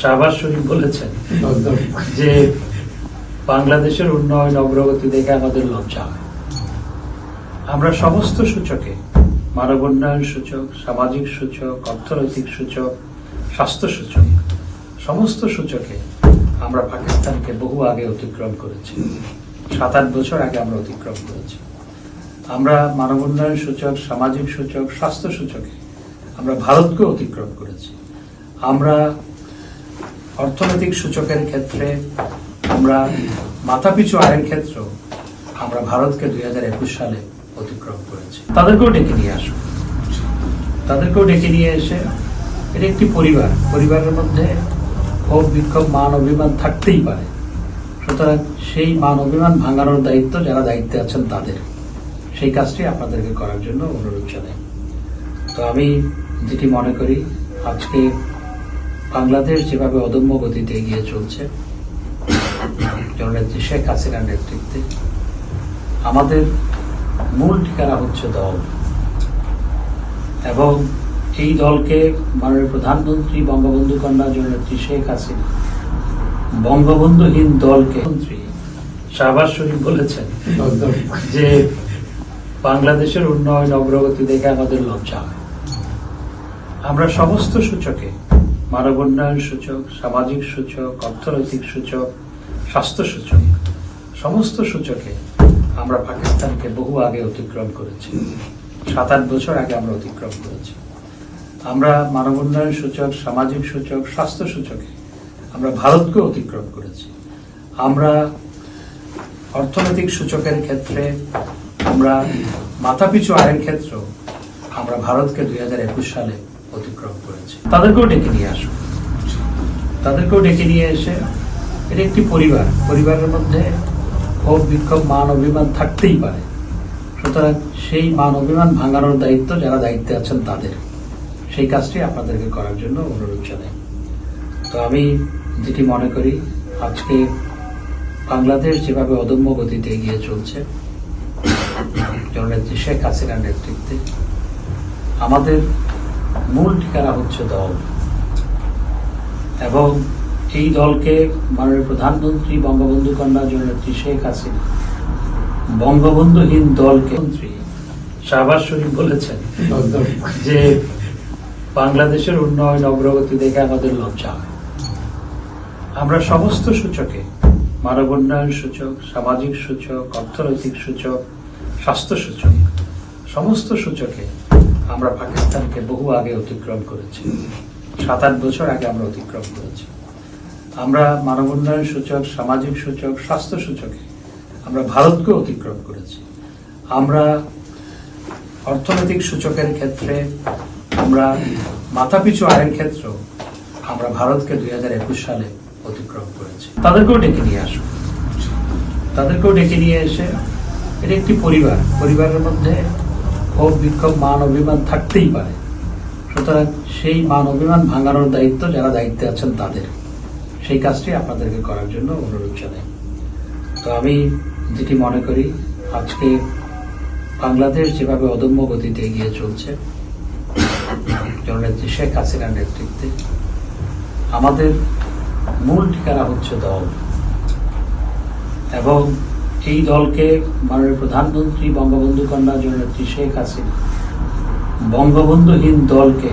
শাহবাজ শরীফ বলেছেন যে বাংলাদেশের উন্নয়ন অগ্রগতি দেখে আমাদের লজ্জা। আমরা সমস্ত সূচকে, মানব উন্নয়ন সূচক, সামাজিক সূচক, অর্থনৈতিক সূচক, স্বাস্থ্য সূচক, সমস্ত সূচকে আমরা পাকিস্তানকে বহু আগে অতিক্রম করেছি। সাত আট বছর আগে আমরা অতিক্রম করেছি। আমরা মানব উন্নয়ন সূচক, সামাজিক সূচক, স্বাস্থ্য সূচকে আমরা ভারতকে অতিক্রম করেছি। আমরা অর্থনৈতিক সূচকের ক্ষেত্রে, আমরা মাথাপিছু আয়ের ক্ষেত্র আমরা ভারতকে দুই হাজার একুশ সালে অতিক্রম করেছি। তাদেরকেও ডেকে নিয়ে আসুন। তাদেরকেও ডেকে নিয়ে এসে এটা একটি পরিবার। পরিবারের মধ্যে ক্ষোভ, বিক্ষোভ, মান, অভিমান থাকতেই পারে। সুতরাং সেই মান, অভিমান ভাঙানোর দায়িত্ব যারা দায়িত্বে আছেন তাদের। সেই কাজটি আপনাদেরকে করার জন্য অনুরোধ জানাই। তো আমি যেটি মনে করি, আজকে বাংলাদেশ যেভাবে অদম্য গতিতে এগিয়ে চলছে, জননেত্রী শেখ হাসিনার নেতৃত্বে, আমাদের মূল ঠিকানা হচ্ছে দল। এবং এই দলকে মাননীয় প্রধানমন্ত্রী বঙ্গবন্ধু কন্যা জননেত্রী শেখ হাসিনা বঙ্গবন্ধুহীন দলকে মন্ত্রী শাহবাজ শরীফ বলেছেন যে বাংলাদেশের উন্নয়ন অগ্রগতি দেখে আমাদের লজ্জা আমরা সমস্ত সূচকে মানব উন্নয়ন সূচক, সামাজিক সূচক, অর্থনৈতিক সূচক, স্বাস্থ্য সূচক, সমস্ত সূচকে আমরা পাকিস্তানকে বহু আগে অতিক্রম করেছি। সাত আট বছর আগে আমরা অতিক্রম করেছি। আমরা মানব উন্নয়ন সূচক, সামাজিক সূচক, স্বাস্থ্য সূচকে আমরা ভারতকে অতিক্রম করেছি। আমরা অর্থনৈতিক সূচকের ক্ষেত্রে, আমরা মাথাপিছু আয়ের ক্ষেত্রেও আমরা ভারতকে দুই সালে অতিক্রম করেছি। তাদেরকেও ডেকে নিয়ে আসুন তাদেরকেও ডেকে নিয়ে এসে, এটা একটি পরিবার। পরিবারের মধ্যে ক্ষোভ, বিক্ষোভ, মান, অভিমান থাকতেই পারে। সুতরাং সেই মান, অভিমান ভাঙানোর দায়িত্ব যারা দায়িত্বে আছেন তাদের। সেই কাজটি আপনাদেরকে করার জন্য অনুরোধ জানাই। তো আমি যেটি মনে করি, আজকে বাংলাদেশ যেভাবে অদম্য গতিতে এগিয়ে চলছে, জননেত্রী শেখ হাসিনার নেতৃত্বে, আমাদের মূল ঠিকানা হচ্ছে দল। এবং এই দলকে মাননীয় প্রধানমন্ত্রী বঙ্গবন্ধু কন্যা জননেত্রী শেখ হাসিনা বঙ্গবন্ধুহীন দলকে মন্ত্রী শাহবাজ শরীফ বলেছেন যে বাংলাদেশের উন্নয়ন অগ্রগতি দেখে আমাদের লজ্জা হয়। আমরা সমস্ত সূচকে, মানব উন্নয়ন সূচক, সামাজিক সূচক, অর্থনৈতিক সূচক, স্বাস্থ্য সূচক, সমস্ত সূচকে আমরা পাকিস্তানকে বহু আগে অতিক্রম করেছি। সাত আট বছর আগে আমরা অতিক্রম করেছি। আমরা মানব উন্নয়ন সূচক, সামাজিক সূচক, স্বাস্থ্য সূচকে আমরা ভারতকে অতিক্রম করেছি। আমরা অর্থনৈতিক সূচকের ক্ষেত্রে, আমরা মাথাপিছু আয়ের ক্ষেত্রেও আমরা ভারতকে দুই হাজার একুশ সালে অতিক্রম করেছি। তাদেরকেও ডেকে নিয়ে আসুন। তাদেরকেও ডেকে নিয়ে এসে, এটা একটি পরিবার। পরিবারের মধ্যে ক্ষোভ বিক্ষোভ মান অভিমান থাকতেই পারে। সুতরাং সেই মান অভিমান ভাঙানোর দায়িত্ব যারা দায়িত্বে আছেন তাদের। সেই কাজটি আপনাদেরকে করার জন্য অনুরোধ জানাই। তো আমি যেটি মনে করি, আজকে বাংলাদেশ যেভাবে অদম্য গতিতে এগিয়ে চলছে, জননেত্রী শেখ হাসিনার নেতৃত্বে, আমাদের মূল ঠিকানা হচ্ছে দল। এবং এই দলকে মাননীয় প্রধানমন্ত্রী বঙ্গবন্ধু কন্যা জননেত্রী শেখ হাসিনা বঙ্গবন্ধুহীন দলকে